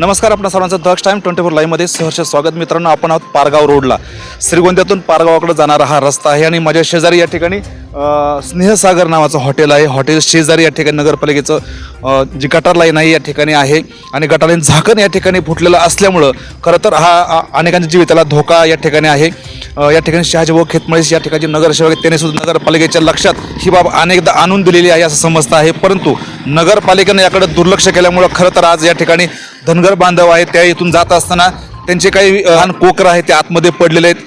नमस्कार आपल्या सर्वांचं दक्ष टाईम ट्वेंटी फोर लाईव्हमध्ये सहर्ष स्वागत. मित्रांनो आपण आहोत पारगाव रोडला. श्रीगोंद्यातून पारगावाकडे जाणारा हा रस्ता आहे आणि माझ्या शेजारी या ठिकाणी स्नेहसागर नावाचं हॉटेल आहे. हॉटेल शेजारी या ठिकाणी नगरपालिकेचं जी गटार लाईन आहे या ठिकाणी आहे. आणि गटार लाईन झाकण या ठिकाणी फुटलेलं असल्यामुळं खरं तर हा अनेकांच्या जीविताला धोका या ठिकाणी आहे. या ठिकाणी शहाजीभाऊ खेतमळीस या ठिकाणी नगरसेवक त्यांनी सुद्धा नगरपालिकेच्या लक्षात ही बाब अनेकदा आणून दिलेली आहे असं समजतं आहे. परंतु नगरपालिकेनं याकडे दुर्लक्ष केल्यामुळं खरं तर आज या ठिकाणी धनगर बांधव आहेत. त्या इथून जात असताना त्यांचे काही लहान कोकर आहेत ते आतमध्ये पडलेले आहेत.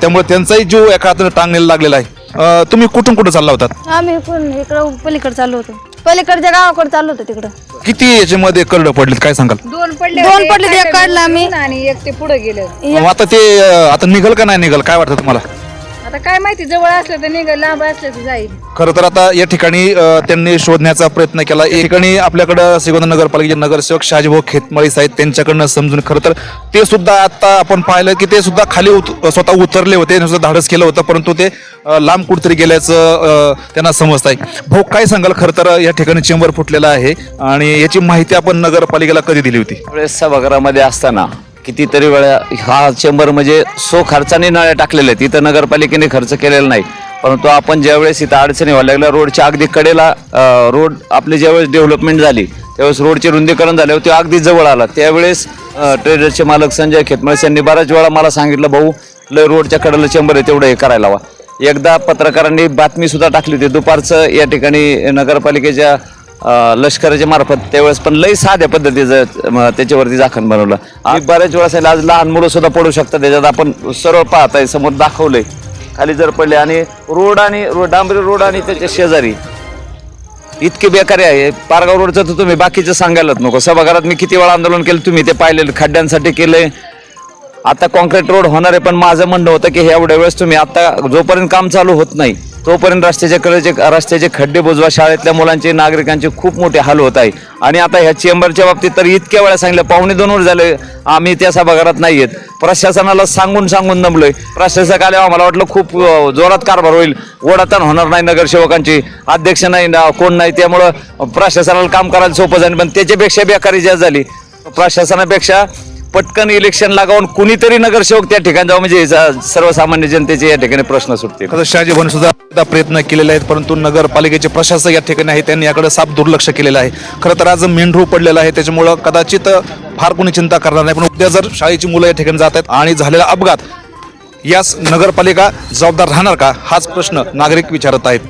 त्यामुळे त्यांचाही जीव एका हाताने टांगलेला लागलेला आहे. अ, तुम्ही कुठून कुठं चालला होतात? आम्ही पण इकडं पलीकडे चाललो होतो. पलीकडच्या गावाकडे चाललो होतो तिकडं. किती याच्यामध्ये करडं पडलेत काय सांगाल? दोन पडले दोन होते, पडले, एक काढला आम्ही. आणि एक ते पुढे गेलं. मग आता ते अ, आता निघल का नाही निघल? काय वाटतं तुम्हाला? आता काय माहिती जवळ असलं तर निघाल लांब असलं तर जाईल. खरं तर आता या ठिकाणी अ, त्यांनी शोधण्याचा प्रयत्न केला. या ठिकाणी आपल्याकडं श्रीगोंदा नगरपालिकेचे नगरसेवक शहाजीभाऊ खेतमळीस आहेत त्यांच्याकडनं समजून खरं तर ते सुद्धा आता आपण पाहिलं की ते सुद्धा खाली उत स्वतः उतरले होते त्यांनी सुद्धा धाडस केलं होतं परंतु ते अ, लांब कुठेतरी गेल्याचं अ, त्यांना समजत आहे भाऊ काय सांगाल? खरं तर या ठिकाणी चेंबर फुटलेला आहे आणि याची माहिती आपण नगरपालिकेला कधी दिली होती? त्यावेळेस सभागृहामध्ये असताना कितीतरी वेळा हा चेंबर म्हणजे सो खर्चाने नळ्या टाकलेल्या आहेत. इथं नगरपालिकेने खर्च केलेला नाही. परंतु आपण ज्यावेळेस इथं अडचणी व्हायला लागल्या रोडच्या अगदी कडेला रोड आपली ज्यावेळेस डेव्हलपमेंट झाली त्यावेळेस रोडचे रुंदीकरण झाले ते अगदी जवळ आला. त्यावेळेस ट्रेडरचे मालक संजय खेतमळस यांनी बऱ्याच वेळा मला सांगितलं भाऊ लय रोडच्या कडेला चेंबर आहे तेवढं हे करायला हवा एकदा पत्रकारांनी बातमीसुद्धा टाकली होती. दुपारचं या ठिकाणी नगरपालिकेच्या लष्कराच्या मार्फत त्यावेळेस पण लई साध्या पद्धतीचं त्याच्यावरती झाकण बनवलं. आणि बऱ्याच वेळा सांगितलं आज लहान मुलं सुद्धा पडू शकतात त्याच्यात आपण सरळ पाहताय समोर दाखवलंय. खाली जर पडले आणि रोड आणि रोड डांबरी रोड आणि त्याच्या शेजारी. इतके बेकारी आहे पारगाव रोडचं तर तुम्ही बाकीचं सांगायलाच नको. सभागृहात मी किती वेळा आंदोलन केलं तुम्ही ते पाहिलेलं खड्ड्यांसाठी केलंय. आता कॉन्क्रीट रोड होणार आहे पण माझं म्हणणं होतं की हे एवढ्या वेळेस तुम्ही आता जोपर्यंत काम चालू होत नाही तोपर्यंत रस्त्याचे कडेचे रस्त्याचे खड्डे बुजवा शाळेतल्या मुलांचे नागरिकांचे खूप मोठे हाल होत आहे. आणि आता ह्या चेंबरच्या बाबतीत तर इतक्या वेळा सांगितलं पावणे दोन वर झाले आम्ही त्या सभागृहात नाही आहेत प्रशासनाला सांगून सांगून दमलोय. प्रशासक आल्यावर आम्हाला वाटलं खूप जोरात कारभार होईल. ओढाताण होणार नाही नगरसेवकांची. अध्यक्ष नाही ना कोण नाही त्यामुळं प्रशासनाला काम करायला सोपं जाईल. पण त्याच्यापेक्षा बेकारी जास्त झाली. प्रशासनापेक्षा पटकन इलेक्शन लागावून कुणीतरी नगरसेवक त्या ठिकाणी जाऊ म्हणजे जा सर्वसामान्य जनतेचे या ठिकाणी प्रश्न सुटतील. खरं शहाजीभाऊने सुद्धा प्रयत्न केलेले आहेत परंतु नगरपालिकेचे प्रशासक या ठिकाणी आहे त्यांनी याकडे साफ दुर्लक्ष केलेलं आहे. खरं तर आज मेंढरू पडलेला आहे त्याच्यामुळं कदाचित फार कोणी चिंता करणार नाही पण उद्या जर शाळेची मुलं या ठिकाणी जात आहेत आणि झालेला अपघात यास नगरपालिका जबाबदार राहणार का? हाच प्रश्न नागरिक विचारत आहेत.